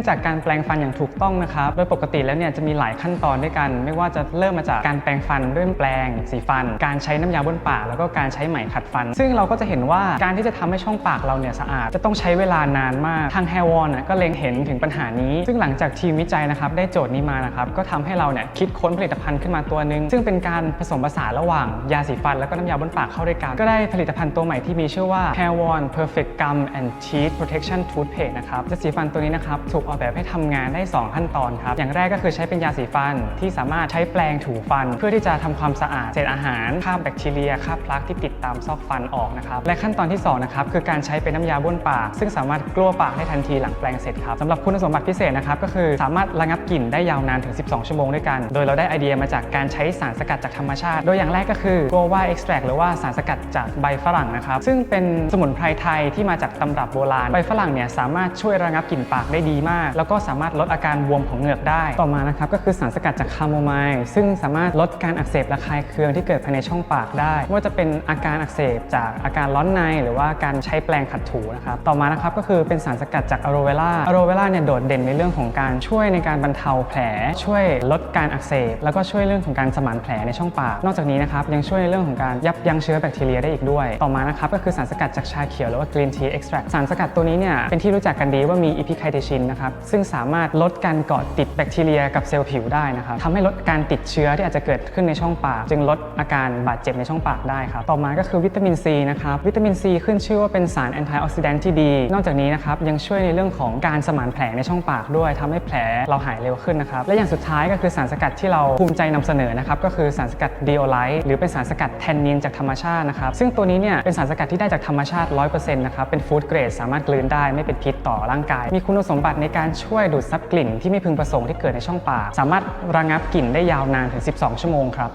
องจากการแปลงฟันอย่างถูกต้องนะครับ โดยปกติแล้วเนี่ยจะมีหลายขั้นตอนด้วยกัน ไม่ว่าจะเริ่มมาจากการแปรงฟันด้วยแปรงสีฟัน การใช้น้ำยาบ้วนปาก แล้วก็การใช้ไหมขัดฟัน ซึ่งเราก็จะเห็นว่าการที่จะทำให้ช่องปากเราเนี่ยสะอาด จะต้องใช้เวลานานมาก ทาง Hair w a l นก็เล็งเห็นถึงปัญหานี้ ซึ่งหลังจากทีมวิจัยนะครับได้โจทย์นี้มานะครับ ก็ทำให้เราเนี่ยคิดค้นผลิตภัณฑ์ขึ้นมาตัวหนึ่งซึ่งเป็นการผสมผสานระหว่างยาสีฟัน แล้วก็น้ำยาบ้วนปากเข้าด้วยกัน ก็ได้ผลิตภัณฑ์ตัวใหม่ที่มีชื่อว่า Hair w a l Perfect Gum and Teeth Protection Toothpaste นะครับยาสีฟันตัวนี้นะครับถูกออกแบบให้ทำงานได้ 2 ขั้นตอนครับ อย่างแรกก็คือใช้เป็นยาสีฟันที่สามารถใช้แปรงถูฟัน เพื่อที่จะทำความสะอาดเศษอาหารคราบแบคทีเรียคราบพลักที่ติดตามซอกฟันออกนะครับ และขั้นตอนที่2นะครับคือการใช้เป็นน้ำยาบ้วนปาก ซึ่งสามารถกลัวปากได้ทันทีหลังแปรงเสร็จครับสำหรับคุณสมบัติพิเศษนะครับก็คือสามารถระงับกลิ่นได้ยาวนานถึง 12 ชั่วโมงด้วยกัน โดยเราได้ไอเดียมาจากการใช้สารสกัดจากธรรมชาติ โดยอย่างแรกก็คือ g o v a extract หรือว่าสารสกัดจากใบฝรั่งนะครับซึ่งเป็นสมุนไพรไทยที่มาจากตำรับโบราณใบฝรั่งเนี่ยสามารถช่วยระงับกลิ่นปากได้ดีมากแล้วก็สามารถลดอาการบวมของเหงือกได้ ต่อมานะครับก็คือสารสกัดจากคาโมไมล์ซึ่งสามารถลดการอักเสบระคายเคืองที่เกิดภายในช่องปากได้ไม่ว่าจะเป็นอาการอักเสบจากอาการร้อนใน หรือว่าการใช้แปรงขัดถูนะครับต่อมานะครับก็คือเป็นสารสกัดจากอะโรเวล่าอะโรเวล่าเนี่ยโดดเด่นในเรื่องของการช่วยในการบรรเทาแผล ช่วยลดการอักเสบ แล้วก็ช่วยเรื่องของการสมานแผลในช่องปาก นอกจากนี้นะครับยังช่วยในเรื่องของการยับยั้งเชื้อแบคทีเรียได้อีกด้วย ต่อมานะครับก็คือสารสกัดจากชาเขียวหรือว่า green tea extract สารสกัดตัวนี้เนี่ยเป็นที่รู้จักกันดีว่ามีอีพิไคเทชินนะครับซึ่งสามารถลดการเกาะติดแบคทีเรียกับเซลล์ผิวได้นะครับทำให้ลดการติดเชื้อที่อาจจะเกิดขึ้นในช่องปาก จึงลดอาการบาดเจ็บในช่องปากได้ครับต่อมาก็คือวิตามินซีนะครับวิตามินซีขึ้นชื่อว่าเป็นสารแอนตี้ออกซิแดนต์ที่ดี นอกจากนี้นะครับยังช่วยในเรื่องของการสมานแผลในช่องปากด้วยทำให้แผลเราหายเร็วขึ้นนะครับและอย่างสุดท้ายก็คือสารสกัดที่เราภูมิใจนำเสนอนะครับก็คือสารสกัดดีโอไลท์หรือเป็นสารสกัดแทนนินจากธรรมชาตินะครับซึ่งตัวนี้เนี่ยเป็นสารสกัดที่ได้จากธรรมชาติ 100%นะครับเป็นฟู้ดเกรดสามารถกลืนได้ไม่เป็นพิษต่อร่างกาย มีคุณสมบัติในการช่วยดูดซับกลิ่นที่ไม่พึงประสงค์ที่เกิดในช่องปาก สามารถระงับกลิ่นได้ยาวนานถึง 12 ชั่วโมงครับ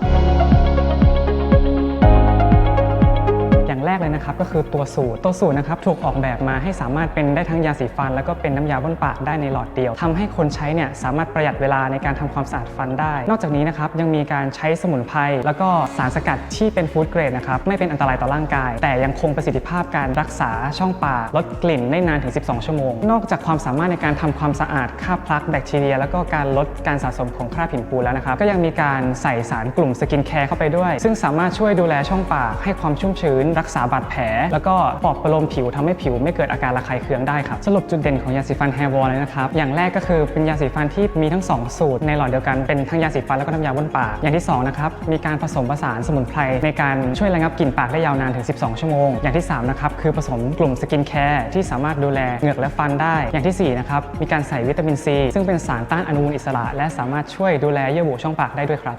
เลยนะครับก็คือตัวสูตร ตัวสูตรนะครับถูกออกแบบมาให้สามารถเป็นได้ทั้งยาสีฟัน แล้วก็เป็นน้ำยาบ้วนปากได้ในหลอดเดียวทำให้คนใช้เนี่ยสามารถประหยัดเวลาในการทำความสะอาดฟันได้ นอกจากนี้นะครับยังมีการใช้สมุนไพรแล้วก็สารสกัดที่เป็นฟู้ดเกรดนะครับไม่เป็นอันตรายต่อร่างกาย แต่ยังคงประสิทธิภาพการรักษาช่องปากลดกลิ่นได้นานถึง 12 ชั่วโมง นอกจากความสามารถในการทำความสะอาดคราบพลักแบคทีเรีย แล้วก็การลดการสะสมของคราบหินปูนแล้วนะครับก็ยังมีการใส่สารกลุ่มสกินแคร์เข้าไปด้วย ซึ่งสามารถช่วยดูแลช่องปากให้ความชุ่มชื้นรักษาบาดแผล แล้วก็ปลอบประโลมผิวทำให้ผิวไม่เกิดอาการระคายเคืองได้ครับ สรุปจุดเด่นของยาสีฟันแฮร์วอลเลยนะครับ อย่างแรกก็คือเป็นยาสีฟันที่มีทั้ง 2 สูตร ในหลอดเดียวกันเป็นทั้งยาสีฟันแล้วก็น้ำยาบ้วนปาก อย่างที่2นะครับมีการผสมผสานสมุนไพรในการช่วยระงับกลิ่นปากได้ยาวนานถึง 12 ชั่วโมง อย่างที่3นะครับคือผสมกลุ่มสกินแคร์ที่สามารถดูแลเหงือกและฟันได้ อย่างทีสี่4นะครับมีการใส่วิตามินซีซึ่งเป็นสารต้านอนุมูลอิสระ และสามารถช่วยดูแลเยื่อบุช่องปากได้ด้วยครับ